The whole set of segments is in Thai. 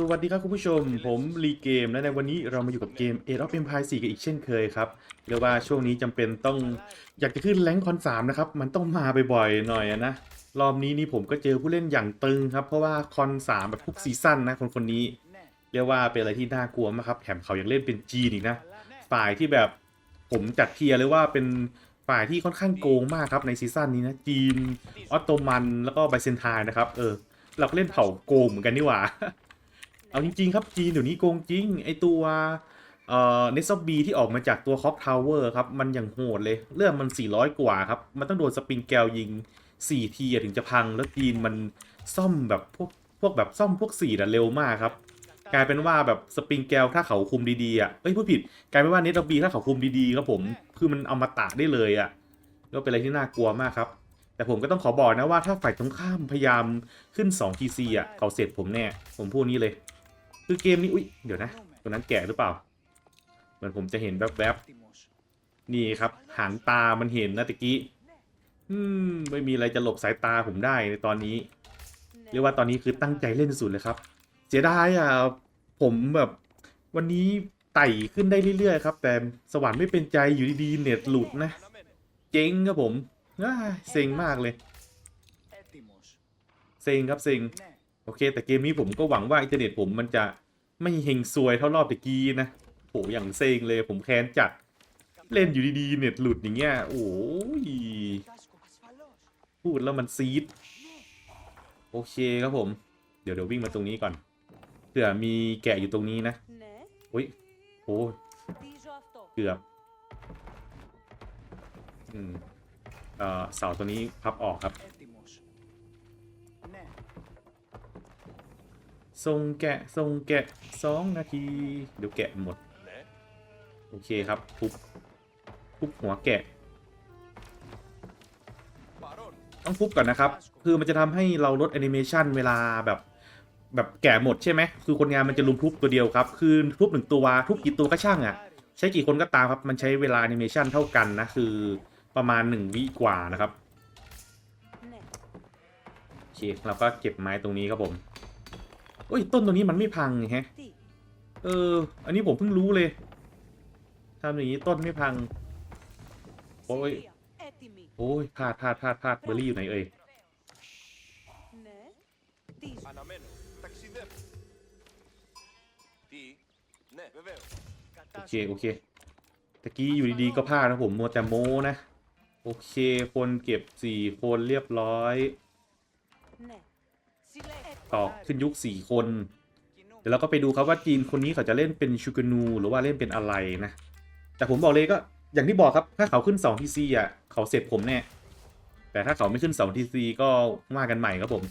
สวัสดีครับคุณผู้ชม ผมรีเกมและในวันนี้เรามาอยู่กับเกม Age of Empires 4กันอีกเช่นเคยครับเรียกว่าช่วงนี้จำเป็นต้องอยากจะขึ้นแรงค์คอนสามนะครับมันต้องมาบ่อยๆหน่อยอะนะรอบนี้นี่ผมก็เจอผู้เล่นอย่างตึงครับ เพราะว่าคอนสามแบบทุกซีซั่นนะคนคนนี้ เรียกว่าเป็นอะไรที่น่ากลัวมากครับแถมเขายังเล่นเป็นจีนอีกนะฝ่ายที่แบบผมจัดเทียร์เลยว่าเป็นฝ่ายที่ค่อนข้างโกงมากครับในซีซั่นนี้นะจีนออตโตมันแล้วก็ไบเซนไทน์นะครับเออเราก็เล่นเผ่าโกงเหมือนกันนี่หว่า เอาจริง ๆ ครับจีนเดี๋ยวนี้โกงจริง ไอตัวเอ่อเนสซอบบีที่ออกมาจากตัวคอ k ทาวเวอร์ครับ มันอย่างโหดเลยเลือดมัน 400 กว่าครับ มันต้องโดนสปริงแกลยิง 4 ทีถึงจะพัง แล้วจีนมันซ่อมแบบพวกพวกแบบซ่อมพวก4อะเร็วมากครับ กลายเป็นว่าแบบสปริงแกลถ้าเขาคุมดีๆอะเอ้ยพูดผิด กลายเป็นว่าเนสซอบบีถ้าเขาคุมดีๆครับผม คือมันเอามาตะได้เลยอะ ก็เป็นอะไรที่น่ากลัวมากครับแต่ผมก็ต้องขอบอกนะว่าถ้าฝ่ายตรงข้ามพยายามขึ้น2 TC อะเขาเสร็จผมแน่ผมพูดนี้เลย คือเกมนี้อุ๊ยเดี๋ยวนะตัวนั้นแก่หรือเปล่า เหมือนผมจะเห็นแวบๆนี่ครับหางตามันเห็นนะตะกี้อืมไม่มีอะไรจะหลบสายตาผมได้ในตอนนี้ เรียกว่าตอนนี้คือตั้งใจเล่นสุดเลยครับ เสียดายอะผมแบบวันนี้ไต่ขึ้นได้เรื่อยๆครับ แต่สวรรค์ไม่เป็นใจอยู่ดีๆเน็ตหลุดนะ เจ๊งครับผมเซ็งมากเลย เซ็งครับเซ็ง โอเค แต่เกมนี้ผมก็หวังว่าอินเทอร์เน็ตผมมันจะไม่เฮงซวยเท่ารอบตะกี้นะโหอย่างเซ็งเลยผมแค้นจัดเล่นอยู่ดีๆเน็ตหลุดอย่างเงี้ยโอ้ยพูดแล้วมันซีดโอเคครับผม เดี๋ยวเดี๋ยววิ่งมาตรงนี้ก่อนเผื่อมีแกะอยู่ตรงนี้นะโอ้ยโอ้ยเกือบอืมเอ่อเสาตัวนี้พับออกครับ ทรงแกะทรงแกะสองนาที เดี๋ยวแกะหมด โอเคครับทุบทุบหัวแกะ ต้องทุบก่อนนะครับ คือมันจะทำให้เราลดแอนิเมชันเวลาแบบแบบแกะหมดใช่ไหม คือคนงานมันจะลุมทุบตัวเดียวครับ คือทุบหนึ่งตัว ทุบกี่ตัวก็ช่างอะ่ะ ใช้กี่คนก็ตามครับ มันใช้เวลาแอนิเมชันเท่ากันนะ คือประมาณหนึ่งวิกว่านะครับ โอเค เราก็เก็บไม้ตรงนี้ครับผม โอ้ยต้นตัวนี้มันไม่พังไงฮะ เออ อันนี้ผมเพิ่งรู้เลยทำอย่างนี้ต้นไม่พัง โอ้ย โอ้ยพลาดพลาดพลาดพลาดเบอร์รี่อยู่ไหนเอ่ยโอเค โอเคตะกี้อยู่ดีๆก็พลาดนะผมมัวแต่โมนะ โอเค คนเก็บสีคนเรียบร้อย ต่อขึ้นยุคสี่คน เดี๋ยวเราก็ไปดูครับว่าจีนคนนี้เขาจะเล่นเป็นชูกนู หรือว่าเล่นเป็นอะไรนะ แต่ผมบอกเลยก็อย่างที่บอกครับ ถ้าเขาขึ้น2 TC อะ เขาเสร็จผมแน่ แต่ถ้าเขาไม่ขึ้น2 TC ก็มากันใหม่ครับผม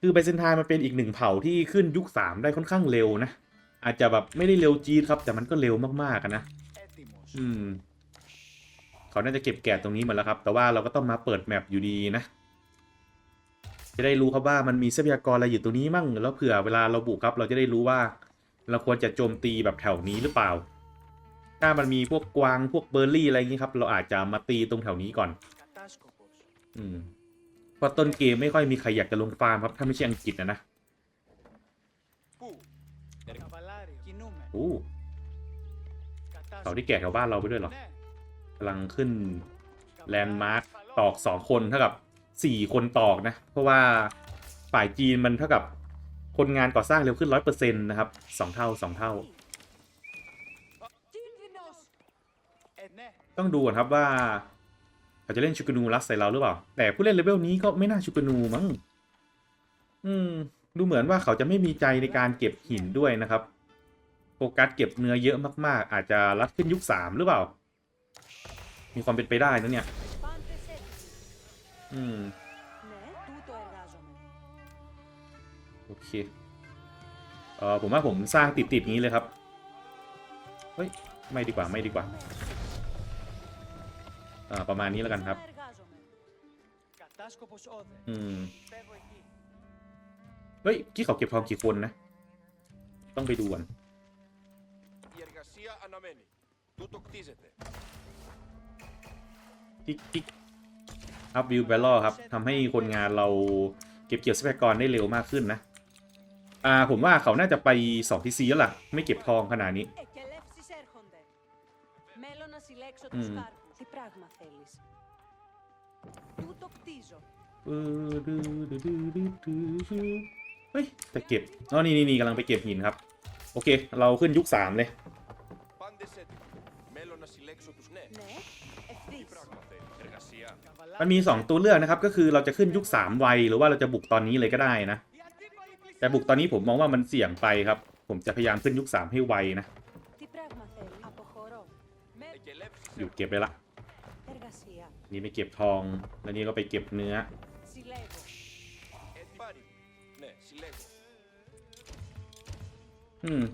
คือไบเซนทายมันเป็นอีกหนึ่งเผ่าที่ขึ้นยุค 3 ได้ค่อนข้างเร็วนะ อาจจะแบบไม่ได้เร็วจีนครับ แต่มันก็เร็วมากๆนะ อืม เขาน่าจะเก็บแกะตรงนี้หมดแล้วครับ แต่ว่าเราก็ต้องมาเปิดแมปอยู่ดีนะ จะได้รู้ครับว่ามันมีทรัพยากรอะไรอยู่ตรงนี้มั่งแล้วเผื่อเวลาเราบุกครับ เราจะได้รู้ว่า เราควรจะโจมตีแบบแถวนี้หรือเปล่า ถ้ามันมีพวกกวางพวกเบอร์รี่อะไรอย่างนี้ครับ เราอาจจะมาตีตรงแถวนี้ก่อน อืมเพราะต้นเกมไม่ค่อยมีใครอยากจะลงฟาร์มครับ ถ้าไม่ใช่อังกฤษนะนะโอ้เสาที่แก่แถวบ้านเราไปด้วยหรอกำลังขึ้นแลนด์มาร์คตอกสองคนเท่ากับ สี่คนตอกนะ เพราะว่าฝ่ายจีนมันเท่ากับคนงานก่อสร้างเร็วขึ้นร้อยเปอร์เซ็นต์นะครับสองเท่าสองเท่า ต้องดูก่อนครับว่าอาจจะเล่นชูกนูรักใส่เราหรือเปล่า แต่ผู้เล่นเลเวลนี้ก็ไม่น่าชูกนูมั้งอืม ดูเหมือนว่าเขาจะไม่มีใจในการเก็บหินด้วยนะครับ โฟกัสเก็บเนื้อเยอะมากๆ อาจจะรัดขึ้นยุคสามหรือเปล่า มีความเป็นไปได้นะเนี่ย Mm. โอเค เออผมว่าผมสร้างติดๆนี้เลยครับ เฮ้ย ไม่ดีกว่าไม่ดีกว่าอ่าประมาณนี้แล้วกันครับ อืม เฮ้ยที่เขาเก็บทองกี่คนนะ ต้องไปดูก่อนกิ๊กกิ๊ก อัพวิวแบลล์ครับทำให้คนงานเราเก็บเกี่ยวทรัพยากรได้เร็วมากขึ้นนะ อ่าผมว่าเขาน่าจะไป2ที่ซีแล้วล่ะ ไม่เก็บทองขนาดนี้เฮ้ยแต่เก็บอ๋อนี่นี่กำลังไปเก็บหินครับ โอเค เราขึ้นยุค 3 เลย มันมี 2 ตัวเลือกนะครับ ก็คือเราจะขึ้นยุค3วัยหรือว่าเราจะบุกตอนนี้เลยก็ได้นะ แต่บุกตอนนี้ผมมองว่ามันเสี่ยงไปครับ ผมจะพยายามขึ้นยุค3ให้ไวนะ อยู่เก็บไปละ นี่ไปเก็บทอง แล้วนี่ก็ไปเก็บเนื้อ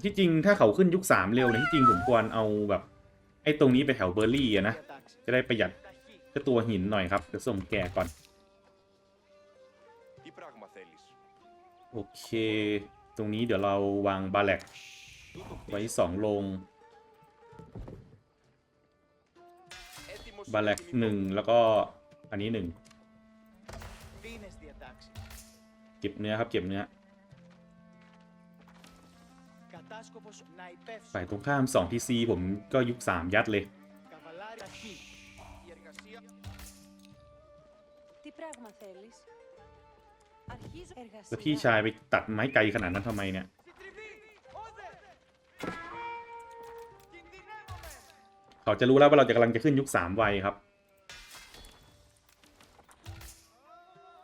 ที่จริงถ้าเขาขึ้นยุค3เร็วเนี่ที่จริงผมควรเอาแบบไอ้ตรงนี้ไปแถวเบอร์รี่อะนะ จะได้ประหยัด ก็ตัวหินหน่อยครับเดี๋ยวส่งแก่ก่อน โอเค ตรงนี้เดี๋ยวเราวางบาแลกไว้สองลง บาแลกหนึ่งแล้วก็อันนี้หนึ่งเก็บเนื้อครับเก็บเนื้อไปตรงข้ามสองทีซีผมก็ยุบมยัดเลย Τι πράγμα θέλεις. Αρχίζω แล้วพี่ εργασία. ชายไปตัดไม้ไกลขนาดนั้นทำไมเนี่ย Συντριβή. Όδε. Κινδυνεύομαι. เขาจะรู้แล้วว่าเราจะกำลังจะขึ้นยุค 3 ไวครับ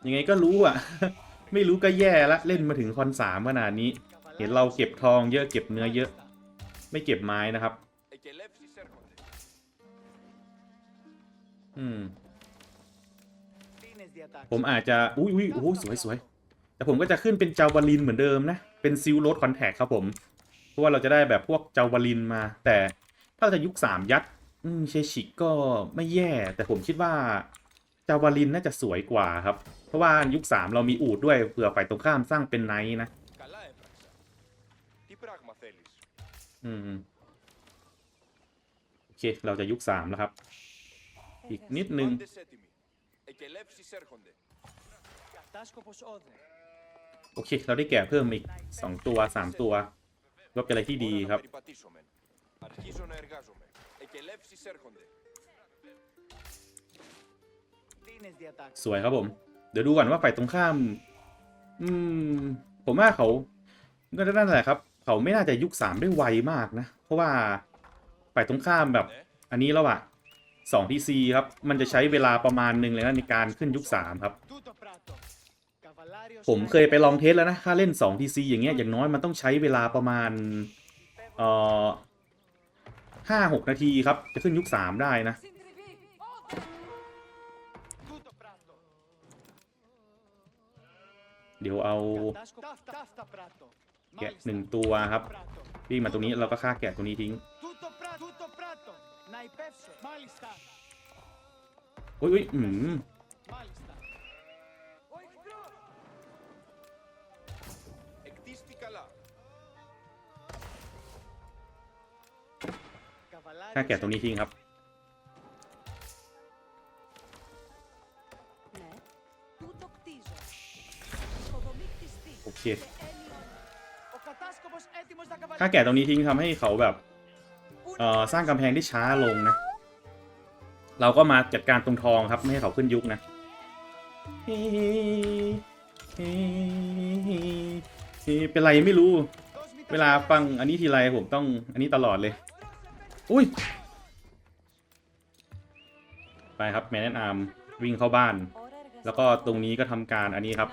ยังไงก็รู้อ่ะ ไม่รู้ก็แย่ละเล่นมาถึงคอนสามขนาดนี้ เห็นเราเก็บทองเยอะเก็บเนื้อเยอะ ไม่เก็บไม้นะครับ Εκελεύσεις έρχονται. อืม Δίνες διατάξεις. ผมอาจจะ อุ้ยอุ้ยโอ้สวยสวยแต่ผมก็จะขึ้นเป็นเจาวาลินเหมือนเดิมนะ เป็นซิลโรดคอนแทคครับผม เพราะว่าเราจะได้แบบพวกเจาวาลินมา แต่ถ้าจะยุคสามยัดเชชิกก็ไม่แย่ แต่ผมคิดว่าเจาวาลินน่าจะสวยกว่าครับ เพราะว่ายุคสามเรามีอูดด้วยเผื่อฝ่ายตรงข้ามสร้างเป็นไนท์นะอืมโอเค เราจะยุคสามแล้วครับ อีกนิดนึง Πάντες έτοιμοι. Εκελεύσεις έρχονται. Κατάσκοπος όδε. โอเค เราได้แกะเพิ่มอีก 2 ตัว 3 ตัวก็เป็นอะไรที่ดี Ώρα να ครับ περιπατήσουμε. Αρχίζω να εργάζομαι. Εκελεύσεις έρχονται. Δίνες διατάξεις. สวยครับผม เดี๋ยวดูก่อนว่าฝ่ายตรงข้าม อืม ผมว่าเขาก็นั่นแหละครับ เขาไม่น่าจะยุคสามได้ไวมากนะ เพราะว่าฝ่ายตรงข้ามแบบ Ναι. อันนี้แล้วอะ 2 PC ครับ มันจะใช้เวลาประมาณหนึ่งเลยนะในการขึ้นยุค 3 ครับ ผมเคยไปลองเทสแล้วนะ ค่าเล่น 2 PC อย่างเงี้ยอย่างน้อยมันต้องใช้เวลาประมาณ เอ่อห้าหกนาทีครับ จะขึ้นยุค 3 ได้นะ เดี๋ยวเอา แกะหนึ่งตัวครับวิ่งมาตรงนี้เราก็ฆ่าแกะตัวนี้ทิ้ง Να υπεύσω. Μάλιστα. อุ้ยอุ้ยอืม Μάλιστα. Εκτίστη καλά. ฆ่า Καβαλάριος แกะตรงนี้ทิ้งครับ Ναι. Τούτο κτίζω. Οικοδομή κτιστή. โอเค Σε έλιον. Ο κατάσκοπος έτοιμος να ฆ่า καβαλάρει. แกะตรงนี้ทิ้งทำให้เขาแบบ สร้างกำแพงที่ช้าลงนะ เราก็มาจัดการตรงทองครับ ไม่ให้เขาขึ้นยุคนะเป็นไรไม่รู้ เวลาฟังอันนี้ทีไรผมต้องอันนี้ตลอดเลย อุ้ย ไปครับแมนแอนอาร์มวิ่งเข้าบ้าน แล้วก็ตรงนี้ก็ทำการอันนี้ครับ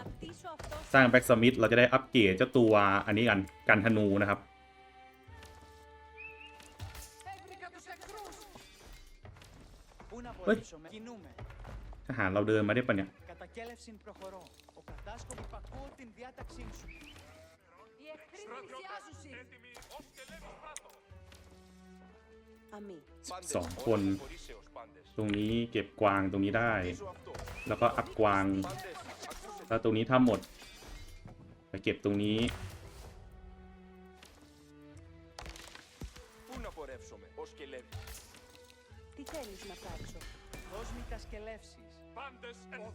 สร้างแบ็กสมิธเราจะได้อัปเกรดเจ้าตัวอันนี้กันกันธนูนะครับ เฮ้ยทหารเราเดินมาได้ปะเนี่ยสองคน ตรงนี้เก็บกวางตรงนี้ได้ แล้วก็อัพกวาง แล้วตรงนี้ถ้าหมด ไปเก็บตรงนี้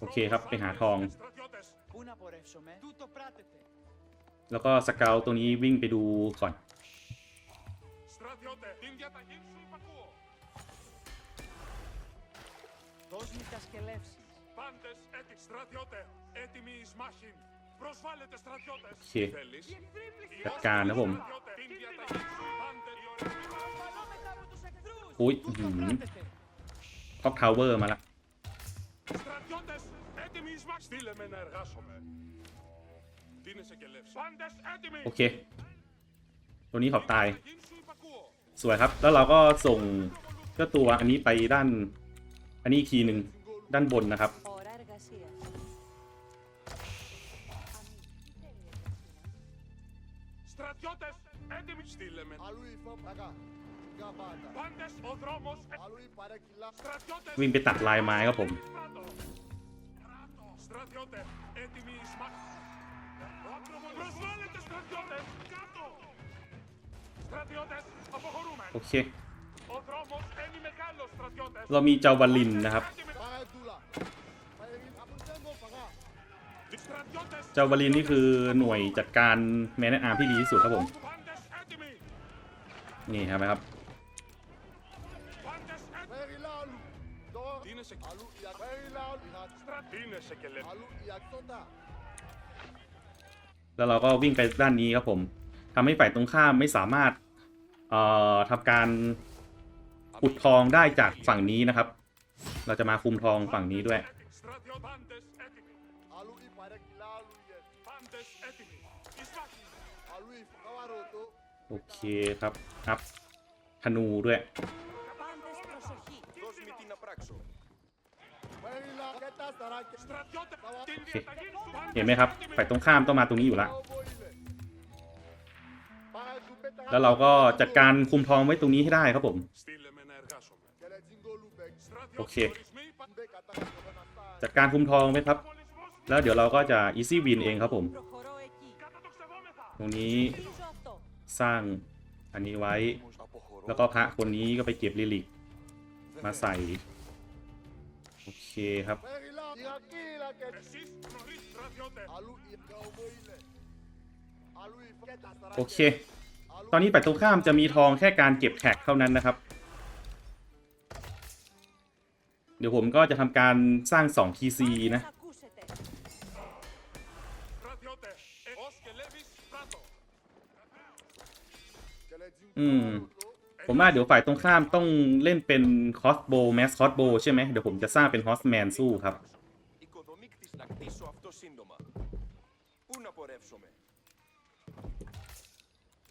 โอเคครับ ไปหาทอง Πού να πορεύσουμε. Τούτο πράτετε. แล้วก็สเกลตัวนี้วิ่งไปดูก่อน Στρατιώτε, την διαταγή σου υπακούω. Δώσ' μου τα σκελεύσεις. Πάντες έτοιμοι. Στρατιώτε, έτοιμοι εις μάχην. Προσβάλλετε στρατιώτες. โอเค Θέλεις. จัดการนะผม Στρατιώτε, την διαταγή σου. Πάντες οι ορευνοί. Προφανόμεθα με τους εχθρούς. Ui, Πού ừm. πράτετε. ท็อปทาวเวอร์มาละ Στρατιώτες, έτοιμοι εις μάχην. Στείλε με να εργάσομαι. Δίνεσαι και λεύση. Πάντες έτοιμοι. โอเค ตัวนี้ขอบตาย Την διαταγή σου υπακούω. สวยครับ แล้วเราก็ส่งเจ้าตัวอันนี้ไปด้าน อันนี้อีกทีหนึ่งด้านบนนะครับ Ώρα εργασίας. Στρατιώτες, έτοιμοι. Στείλε με. Αλλού η φόπακα. วิ่งไปตัดลายไม้ครับผมโอเค เรามีเจ้าบาลินนะครับ เจ้าบาลินนี่คือหน่วยจัดการแมนอาร์ที่ดีที่สุดครับผม นี่ครับไหมครับ στρα- Δίνεσαι και λεπτά. Αλλού η ακτότα. แล้วเราก็วิ่งไปด้านนี้ครับผมทำให้ฝ่ายตรงข้ามไม่สามารถเอ่อทำการขุดทองได้จากฝั่งนี้นะครับ เราจะมาคุมทองฝั่งนี้ด้วย Στρατιώ- Πάντες έτοιμοι. Αλλού η παρέκυλα άλλου. η γέτη. Πάντες έτοιμοι. Εις μάχη. Αλλού η φοκαβαρότο. โอเคครับครับธนูด้วย เห็นไหมครับฝ่ายตรงข้ามต้องมาตรงนี้อยู่ละแล้วเราก็จัดการคุมทองไว้ตรงนี้ให้ได้ครับผม โอเค จัดการคุมทองไหมครับ แล้วเดี๋ยวเราก็จะอีซี่วินเองครับผม ตรงนี้สร้างอันนี้ไว้ แล้วก็พระคนนี้ก็ไปเก็บลิลิกมาใส่ โอเคครับ โอเค ตอนนี้ฝ่ายตรงข้ามจะมีทองแค่การเก็บแท็กเท่านั้นนะครับ เดี๋ยวผมก็จะทำการสร้าง2 TC นะอืม ผมว่าเดี๋ยวฝ่ายตรงข้ามต้องเล่นเป็นคอสโบแมสคอสโบใช่ไหมเดี๋ยวผมจะสร้างเป็นฮอสแมนสู้ครับ Οικοδομήκτης να κτίσω αυτό σύντομα. Πού να πορεύσουμε.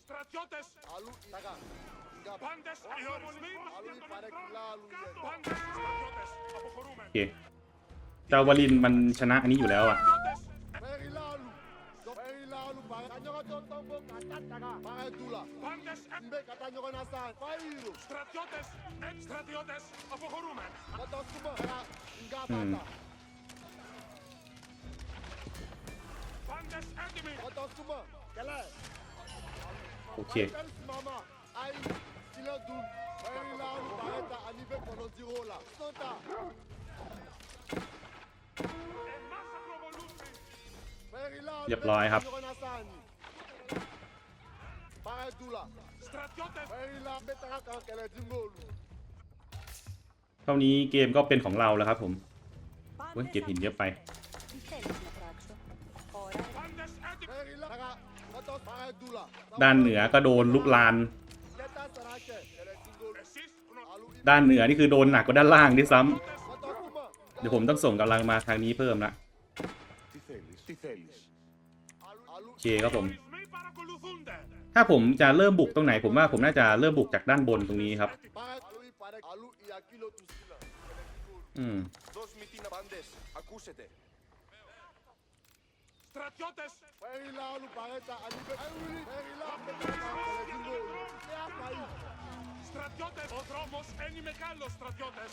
Στρατιώτες, Αλλού η ταγά. Καπάτα. πάντες οι ορισμοί, Αλλού η παρέκυλα άλλου. η γέτη. πάντες οι στρατιώτες, αποχωρούμε. โอเคเจ้าวาลินมันชนะอันนี้อยู่แล้วอะ Paul Baga Nyoka Tongo Katataga Παγετούλα Πάντες Μπε κατά Νιόκα να σαν Φαΐρο Στρατιώτες Εκ στρατιώτες Αποχωρούμε Θα το σκουμπώ Ένα Γκάματα Πάντες έτοιμοι Θα το σκουμπώ Καλέ Οκ Μαμά Αϊ Σιλαντούν Αϊ Λαού Παγέτα Ανίβε Πονοντιρόλα Σόντα เรียบร้อยครับ เท่านี้เกมก็เป็นของเราแล้วครับผมเก็บหินเยอะไป ด้านเหนือก็โดนลุกลาน ด้านเหนือนี่คือโดนหนักกว่าด้านล่างด้วยซ้ำเดี๋ยวผมต้องส่งกำลังมาทางนี้เพิ่มละ θέλεις, τι θέλεις. Αλλού. Αλλού. โอเคครับผม Ορισμοί παρακολουθούνται. ถ้าผมจะเริ่มบุกตรงไหน ผมว่าผมน่าจะเริ่มบุกจากด้านบนตรงนี้ครับ Παρέ. Αλλού η παρέ. Αλλού η ακύλο του σύλλα. อืม Δώσ' μου την πάντες, ακούσετε. Στρατιώτες, Παρέλα όλου παρέτα. Ανίβε. Αούλη. Παρέλα. Πέτρακα. Και ρε τζιγκόλου. Και αφαΐ. στρατιώτες, ο δρόμος είναι μεγάλος, στρατιώτες.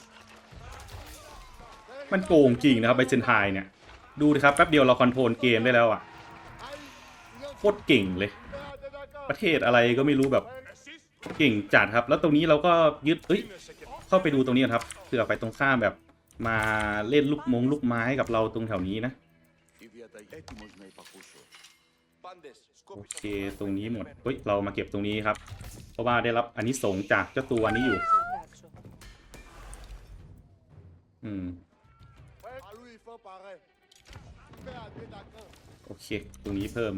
มันโกงจริงนะครับไบเซนไทเนี่ย ดูดิครับแป๊บเดียวเราคอนโทรลเกมได้แล้วอะโคตรเก่งเลย ประเทศอะไรก็ไม่รู้แบบเก่งจัดครับ แล้วตรงนี้เราก็ยึดเอ้ยเข้าไปดูตรงนี้ครับเผื่อไปตรงข้ามแบบมาเล่นลูกมงลูกไม้กับเราตรงแถวนี้นะโอเคตรงนี้หมดเฮ้ยเรามาเก็บตรงนี้ครับ เพราะว่าได้รับอันนี้สงจากเจ้าตัวนี้อยู่ อืม โอเค ตรงนี้เพิ่ม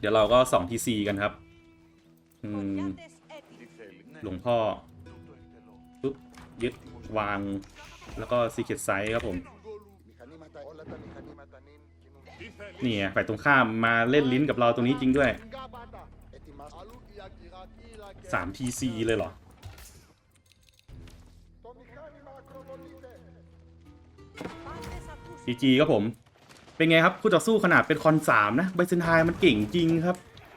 เดี๋ยวเราก็สองทีซีกันครับ อืม หลวงพ่อปุ๊บยึดวาง แล้วก็ซีเกตไซส์ครับผม นี่ฝ่ายตรงข้ามมาเล่นลิ้นกับเราตรงนี้จริงด้วยสามทีซีเลยเหรอ ครับผม เป็นไงครับคู่ต่อสู้ขนาดเป็นคอนสามนะไบเซนไทมันเก่งจริงครับ